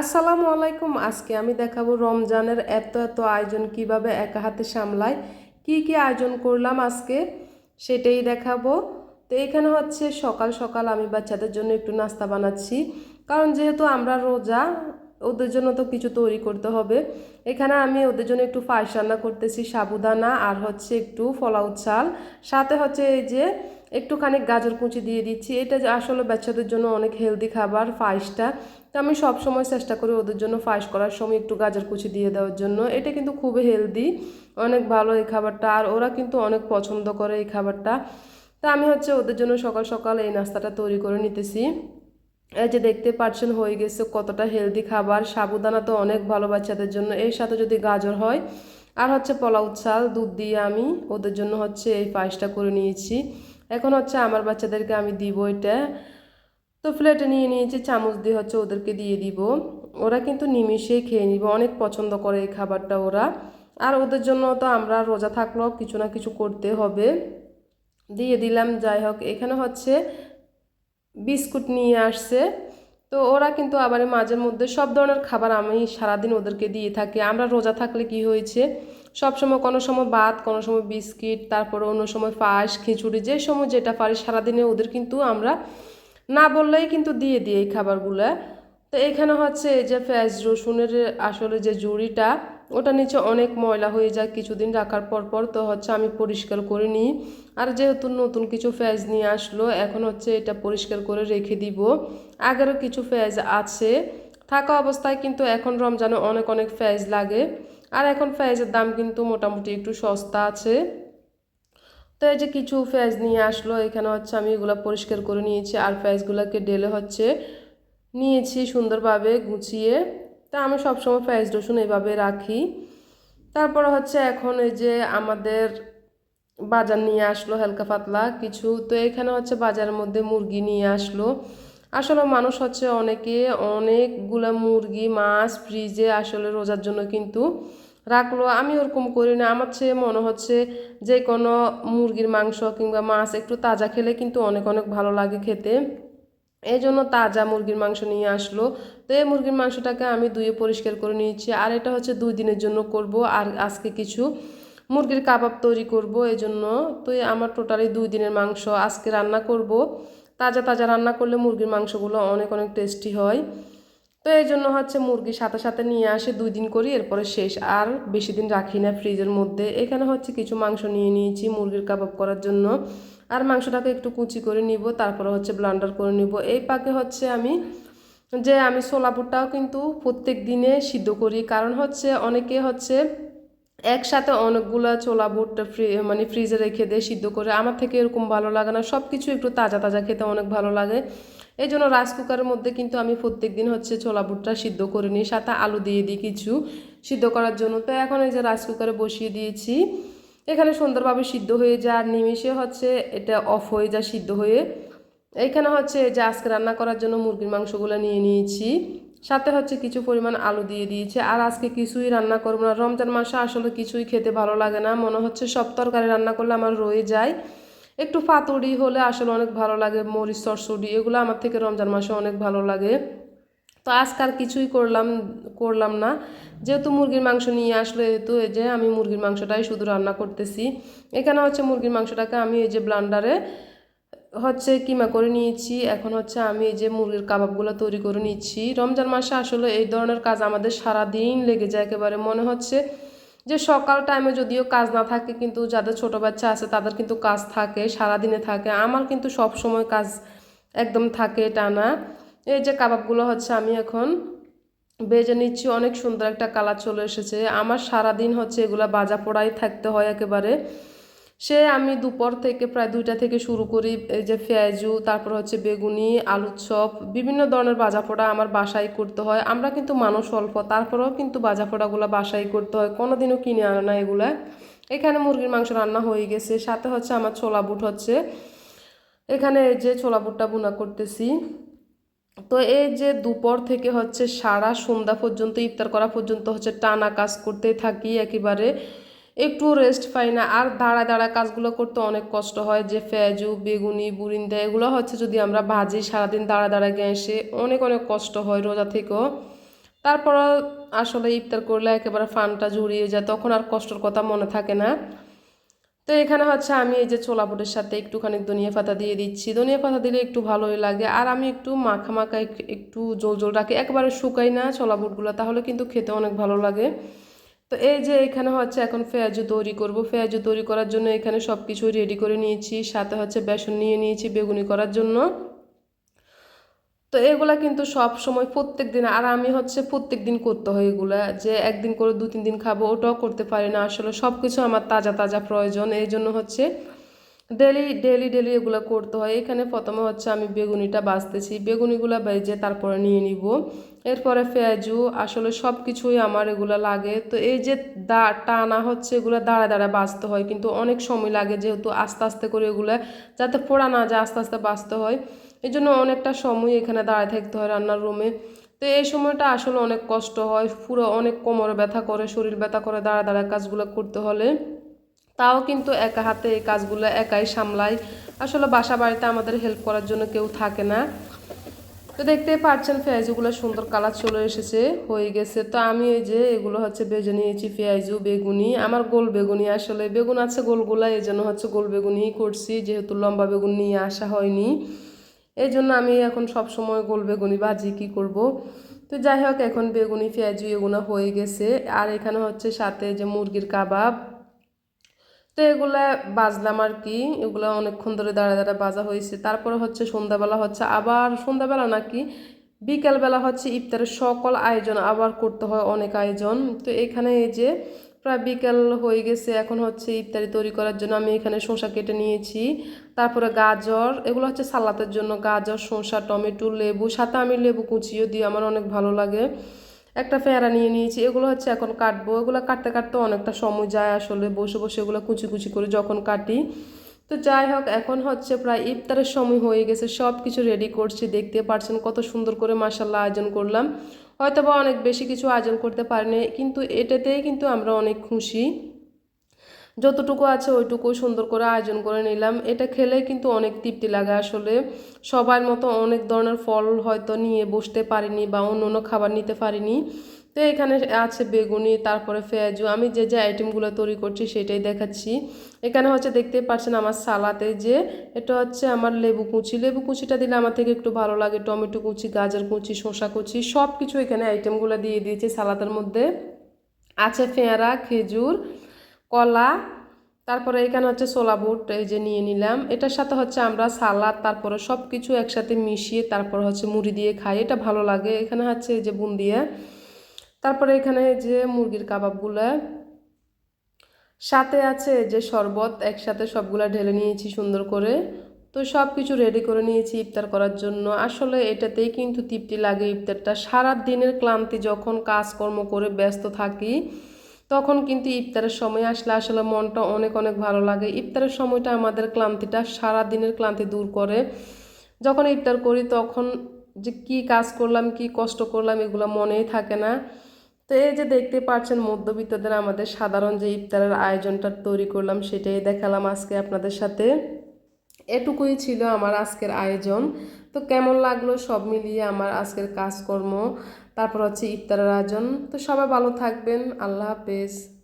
আসসালামু আলাইকুম, আজকে আমি দেখাবো রমজানের এত এত আয়োজন কীভাবে একা হাতে সামলায় কি কি আয়োজন করলাম আজকে সেটাই দেখাবো। তো এখানে হচ্ছে সকাল সকাল আমি বাচ্চাদের জন্য একটু নাস্তা বানাচ্ছি, কারণ যেহেতু আমরা রোজা, ওদের জন্য তো কিছু তৈরি করতে হবে। এখানে আমি ওদের জন্য একটু পায়েস রান্না করতেছি, সাবুদানা আর হচ্ছে একটু ফলাউ চাল, সাথে হচ্ছে এই যে একটুখানি গাজর কুচি দিয়ে দিচ্ছি। এটা আসলে বাচ্চাদের জন্য অনেক হেলদি খাবার, পায়েসটা। তো আমি সব সময় চেষ্টা করি ওদের জন্য পায়েস করার সময় একটু গাজর কুচি দিয়ে দেওয়ার জন্য। এটা কিন্তু খুবই হেলদি অনেক ভালো এই খাবারটা। আর ওরা কিন্তু অনেক পছন্দ করে এই খাবারটা। তা আমি হচ্ছে ওদের জন্য সকাল সকাল এই নাস্তাটা তৈরি করে নিতেছি। এই যে দেখতে পাচ্ছেন হয়ে গেছে কতটা হেলদি খাবার। সাবুদানা তো অনেক ভালো বাচ্চাদের জন্য। এর সাথে যদি গাজর হয়, আর হচ্ছে পোলাও চাল, দুধ দিয়ে আমি ওদের জন্য হচ্ছে এই পায়েসটা করে নিয়েছি। এখন হচ্ছে আমার বাচ্চাদেরকে আমি দিব এটা। তো প্লেটে নিয়ে নিয়েছি, চামচ দিয়ে হচ্ছে ওদেরকে দিয়ে দিব। ওরা কিন্তু নিমিশেই খেয়ে নিবে, অনেক পছন্দ করে এই খাবারটা ওরা। আর ওদের জন্য তো আমরা রোজা থাকলেও কিছু না কিছু করতে হবে। দিয়ে দিলাম, যাই হোক, এখানে হচ্ছে বিস্কুট নিয়ে আসছে। তো ওরা কিন্তু আবার মাঝে মধ্যে সব ধরনের খাবার আমি সারাদিন ওদেরকে দিয়ে থাকি। আমরা রোজা থাকলে কি হয়েছে? সব সময় কোনো সময় ভাত, কোনো সময় বিস্কিট, তারপরে অন্য সময় পায়েস, খিচুড়ি, যে সময় যেটা পারি সারাদিনে ওদের কিন্তু আমরা না বললেই কিন্তু দিয়ে দিই এই খাবারগুলো। তো এখানে হচ্ছে এই যে পেঁয়াজ রসুনের আসলে যে জুড়িটা, ওটা নিচে অনেক ময়লা হয়ে যায় কিছুদিন রাখার পর পর, তো হচ্ছে আমি পরিষ্কার করে নিই। আর যেহেতু নতুন কিছু ফেজ নিয়ে আসলো, এখন হচ্ছে এটা পরিষ্কার করে রেখে দিব। আগেরও কিছু ফেজ আছে, থাকা অবস্থায় কিন্তু এখন রমজানে অনেক অনেক ফেজ লাগে। আর এখন ফেজের দাম কিন্তু মোটামুটি একটু সস্তা আছে। তো এই যে কিছু ফেজ নিয়ে আসলো, এখানে হচ্ছে আমি এগুলো পরিষ্কার করে নিয়েছি আর ফেজগুলোকে ডেলে হচ্ছে নিয়েছি সুন্দরভাবে গুছিয়ে। তা আমি সবসময় ফেজ রসুন এইভাবে রাখি। তারপরে হচ্ছে এখন এই যে আমাদের বাজার নিয়ে আসলো হালকা পাতলা কিছু। তো এখানে হচ্ছে বাজারের মধ্যে মুরগি নিয়ে আসলো। আসলে মানুষ হচ্ছে অনেকে অনেকগুলো মুরগি, মাছ ফ্রিজে আসলে রোজার জন্য কিন্তু রাখল, আমি ওরকম করি না। আমার চেয়ে মনে হচ্ছে যে কোনো মুরগির মাংস কিংবা মাছ একটু তাজা খেলে কিন্তু অনেক অনেক ভালো লাগে খেতে। এই জন্য তাজা মুরগির মাংস নিয়ে আসলো। তো এই মুরগির মাংসটাকে আমি ধুয়ে পরিষ্কার করে নিয়েছি। আর এটা হচ্ছে দুই দিনের জন্য করব আর আজকে কিছু মুরগির কাবাব তৈরি করব এই জন্য। তো আমার টোটালি দুই দিনের মাংস আজকে রান্না করব। তাজা তাজা রান্না করলে মুরগির মাংসগুলো অনেক অনেক টেস্টি হয়। তো এই জন্য হচ্ছে মুরগি সাথে সাথে নিয়ে আসে, দুই দিন করি, এরপরে শেষ। আর বেশি দিন রাখি না ফ্রিজের মধ্যে। এখানে হচ্ছে কিছু মাংস নিয়ে নিয়েছি মুরগির কাবাব করার জন্য। আর মাংসটাকে একটু কুচি করে নিব, তারপরে হচ্ছে ব্লান্ডার করে নিব। এই পাকে হচ্ছে আমি যে আমি সোলাপুরটাও কিন্তু প্রত্যেক দিনে সিদ্ধ করি। কারণ হচ্ছে অনেকে হচ্ছে একসাথে অনেকগুলো ছোলা বুটটা ফ্রি মানে ফ্রিজে রেখে দিয়ে সিদ্ধ করে আমার থেকে এরকম ভালো লাগে না। সব কিছু একটু তাজা তাজা খেতে অনেক ভালো লাগে। এই জন্য রাইস কুকারের মধ্যে কিন্তু আমি প্রত্যেক দিন হচ্ছে ছোলা বুটটা সিদ্ধ করে নিই, সাথে আলু দিয়ে দিই কিছু সিদ্ধ করার জন্য। তো এখন এই যে রাইস কুকারে বসিয়ে দিয়েছি। এখানে সুন্দরভাবে সিদ্ধ হয়ে যায় আর নিমিশে হচ্ছে এটা অফ হয়ে যায় সিদ্ধ হয়ে। এইখানে হচ্ছে যে আজকে রান্না করার জন্য মুরগির মাংসগুলো নিয়ে নিয়েছি। সাথে হচ্ছে কিছু পরিমাণ আলু দিয়ে দিয়েছি। আর আজকে কিছুই রান্না করব না। রমজান মাসে আসলে কিছুই খেতে ভালো লাগে না। মনে হচ্ছে সব তরকারি রান্না করলে আমার রয়ে যায়। একটু পাতুড়ি হলে আসলে অনেক ভালো লাগে। মরিচ সরসুডি এগুলো আমার থেকে রমজান মাসে অনেক ভালো লাগে। তো আজকাল কিছুই করলাম করলাম না। যেহেতু মুরগির মাংস নিয়ে আসলো যেহেতু এই যে আমি মুরগির মাংসটাই শুধু রান্না করতেছি। এখানে হচ্ছে মুরগির মাংসটাকে আমি এই যে ব্লান্ডারে হচ্ছে কিমা করে নিয়েছি। এখন হচ্ছে আমি এই যে মুরগির কাবাবগুলো তৈরি করে নিচ্ছি। রমজান মাসে আসলে এই ধরনের কাজ আমাদের সারা দিন লেগে যায় একেবারে। মনে হচ্ছে যে সকাল টাইমে যদিও কাজ না থাকে, কিন্তু যাদের ছোট বাচ্চা আছে তাদের কিন্তু কাজ থাকে সারা দিনে থাকে। আমার কিন্তু সব সময় কাজ একদম থাকে টানা। এই যে কাবাবগুলো হচ্ছে আমি এখন বেজে নিচ্ছি। অনেক সুন্দর একটা কালার চলে এসেছে। আমার সারা দিন হচ্ছে এগুলা বাজা পোড়াই থাকতে হয় একেবারে। সে আমি দুপুর থেকে প্রায় দুইটা থেকে শুরু করি, এই যে পেঁয়াজু তারপর হচ্ছে বেগুনি, আলুর চপ, বিভিন্ন ধরনের বাজা পোড়া আমার বাসায় করতে হয়। আমরা কিন্তু মানুষ অল্প, তারপরেও কিন্তু বাজা পোড়াগুলো বাসায় করতে হয়, কোনোদিনও কিনে আনে না এগুলা। এখানে মুরগির মাংস রান্না হয়ে গেছে, সাথে হচ্ছে আমার ছোলা বুট হচ্ছে। এখানে যে ছোলা বুটটা বুনা করতেছি। তো এই যে দুপুর থেকে হচ্ছে সারা সন্ধ্যা পর্যন্ত, ইফতার করা পর্যন্ত হচ্ছে টানা কাজ করতেই থাকি একেবারে। একটু রেস্ট পাই না। আর দাঁড়ায় দাঁড়ায় কাজগুলো করতে অনেক কষ্ট হয়, যে ফেজু বেগুনি, বুরিন্দা, এগুলো হচ্ছে যদি আমরা ভাজি, সারাদিন দাঁড়া দাঁড়ায় গ্যাসে অনেক অনেক কষ্ট হয় রোজা থেকেও। তারপর আসলে ইফতার করলে একেবারে ফানটা জুড়িয়ে যায়, তখন আর কষ্টর কথা মনে থাকে না। তো এখানে হচ্ছে আমি এই যে ছোলা বুটের সাথে একটুখানি ধনিয়া পাতা দিয়ে দিচ্ছি। ধনিয়া পাতা দিলে একটু ভালোই লাগে। আর আমি একটু মাখা মাখা একটু জোল জোল রাখি। একবারে শুকাই না ছোলা বুটগুলো, তাহলে কিন্তু খেতে অনেক ভালো লাগে। তো এই যে এখানে হচ্ছে এখন পেঁয়াজু তৈরি করব। পেঁয়াজু তৈরি করার জন্য এখানে সব কিছু রেডি করে নিয়েছি। সাথে হচ্ছে বেসন নিয়ে নিয়েছি বেগুনি করার জন্য। তো এগুলা কিন্তু সব সময় প্রত্যেক দিন, আর আমি হচ্ছে প্রত্যেক দিন করতে হয় এগুলা। যে একদিন করে দু, তিন দিন খাব, ওটাও করতে পারি না। আসলে সব কিছু আমার তাজা তাজা প্রয়োজন। এই জন্য হচ্ছে ডেলি ডেলি ডেলি এগুলো করতে হয়। এখানে প্রথমে হচ্ছে আমি বেগুনিটা বাছতেছি বেগুনিগুলো বেজে তারপরে নিয়ে নিব। এরপরে পেঁয়াজু আসলে সব কিছুই আমার এগুলো লাগে। তো এই যে দা, টানা হচ্ছে এগুলো দাঁড়া দাঁড়া বাঁচতে হয়, কিন্তু অনেক সময় লাগে যেহেতু আস্তে আস্তে করে এগুলো যাতে পোড়া না যায়, আস্তে আস্তে বাঁচতে হয়। এই জন্য অনেকটা সময় এখানে দাঁড়ায় থাকতে হয় রান্নার রুমে তো এই সময়টা আসলে অনেক কষ্ট হয়, পুরো অনেক কোমরে ব্যথা করে, শরীর ব্যথা করে দাঁড়া দাঁড়া কাজগুলো করতে হলে। তাও কিন্তু একা হাতে এই কাজগুলো একাই সামলাই। আসলে বাসা বাড়িতে আমাদের হেল্প করার জন্য কেউ থাকে না। তো দেখতেই পাচ্ছেন পেঁয়াজুগুলো সুন্দর কালার চলে এসেছে, হয়ে গেছে। তো আমি এই যে এগুলো হচ্ছে বেজে নিয়েছি পেঁয়াজু বেগুনি। আমার গোল বেগুনি আসলে, বেগুন আছে গোলগুলা এই জন্য হচ্ছে গোল বেগুনিই করছি, যেহেতু লম্বা বেগুন নিয়ে আসা হয়নি। এই জন্য আমি এখন সব সময় গোল বেগুনি ভাজি কি করব। তো যাই হোক, এখন বেগুনি পেঁয়াজু এগুলো হয়ে গেছে। আর এখানে হচ্ছে সাথে যে মুরগির কাবাব তো এগুলো বাজলাম আর কি। এগুলো অনেকক্ষণ ধরে দাঁড়া দাঁড়া বাজা হয়েছে। তারপরে হচ্ছে সন্ধ্যাবেলা হচ্ছে আবার সন্ধ্যাবেলা নাকি বিকেলবেলা হচ্ছে ইফতারের সকল আয়োজন আবার করতে হয় অনেক আয়োজন। তো এখানে এই যে প্রায় বিকেল হয়ে গেছে, এখন হচ্ছে ইফতারি তৈরি করার জন্য আমি এখানে শসা কেটে নিয়েছি। তারপরে গাজর, এগুলো হচ্ছে সালাতের জন্য গাজর, শসা, টমেটো, লেবু, সাথে আমি লেবু কুচিও দিই, আমার অনেক ভালো লাগে। একটা ফেরা নিয়ে নিয়েছি, এগুলো হচ্ছে এখন কাটবো। এগুলো কাটতে কাটতে অনেকটা সময় যায় আসলে, বসে বসে এগুলো কুচি কুচি করে যখন কাটি। তো যাই হোক, এখন হচ্ছে প্রায় ইফতারের সময় হয়ে গেছে সব কিছু রেডি করছি। দেখতে পারছেন কত সুন্দর করে মাসাল্লাহ আয়োজন করলাম। হয়তো বা অনেক বেশি কিছু আয়োজন করতে পারিনি, কিন্তু এটাতেই কিন্তু আমরা অনেক খুশি। যতটুকু আছে ওইটুকু সুন্দর করে আয়োজন করে নিলাম। এটা খেলে কিন্তু অনেক তৃপ্তি লাগে আসলে। সবার মতো অনেক ধরনের ফল হয়তো নিয়ে বসতে পারিনি বা অন্য অন্য খাবার নিতে পারিনি। তো এখানে আছে বেগুনি, তারপরে পেঁয়াজু আমি যে যে আইটেমগুলো তৈরি করছি সেটাই দেখাচ্ছি। এখানে হচ্ছে দেখতে পাচ্ছেন আমার সালাতে যে, এটা হচ্ছে আমার লেবু কুচি। লেবু কুচিটা দিলে আমার থেকে একটু ভালো লাগে। টমেটো কুচি, গাজর কুচি, শসা কুচি সব কিছু এখানে আইটেমগুলো দিয়ে দিয়েছি সালাদের মধ্যে। আছে পেয়ারা খেজুর কলা, তারপরে এখানে হচ্ছে ছোলা বুট, এই যে নিয়ে নিলাম। এটার সাথে হচ্ছে আমরা সালাদ, তারপরে সব কিছু একসাথে মিশিয়ে তারপর হচ্ছে মুড়ি দিয়ে খাই। এটা ভালো লাগে। এখানে হচ্ছে এই যে বুন্দিয়া তারপরে এখানে যে মুরগির কাবাবগুলো। সাথে আছে যে শরবত, একসাথে সবগুলা ঢেলে নিয়েছি সুন্দর করে। তো সব কিছু রেডি করে নিয়েছি ইফতার করার জন্য। আসলে এটাতেই কিন্তু তৃপ্তি লাগে ইফতারটা। সারা দিনের ক্লান্তি যখন কাজকর্ম করে ব্যস্ত থাকি তখন কিন্তু ইফতারের সময় আসলে আসলে মনটা অনেক অনেক ভালো লাগে। ইফতারের সময়টা আমাদের ক্লান্তিটা সারা দিনের ক্লান্তি দূর করে। যখন ইফতার করি তখন যে কি কাজ করলাম, কি কষ্ট করলাম এগুলো মনেই থাকে না। তো এই যে দেখতে পাচ্ছেন মধ্যবিত্তদের আমাদের সাধারণ যে ইফতারের আয়োজনটা তৈরি করলাম সেটাই দেখালাম আজকে আপনাদের সাথে। এটুকুই ছিল আমার আজকের আয়োজন। তো কেমন লাগল সব মিলিয়ে আমার আজকের কাজকর্ম? তারপর হচ্ছে ইফতারের আয়োজন। তো সবাই ভালো থাকবেন। আল্লাহ হাফেজ।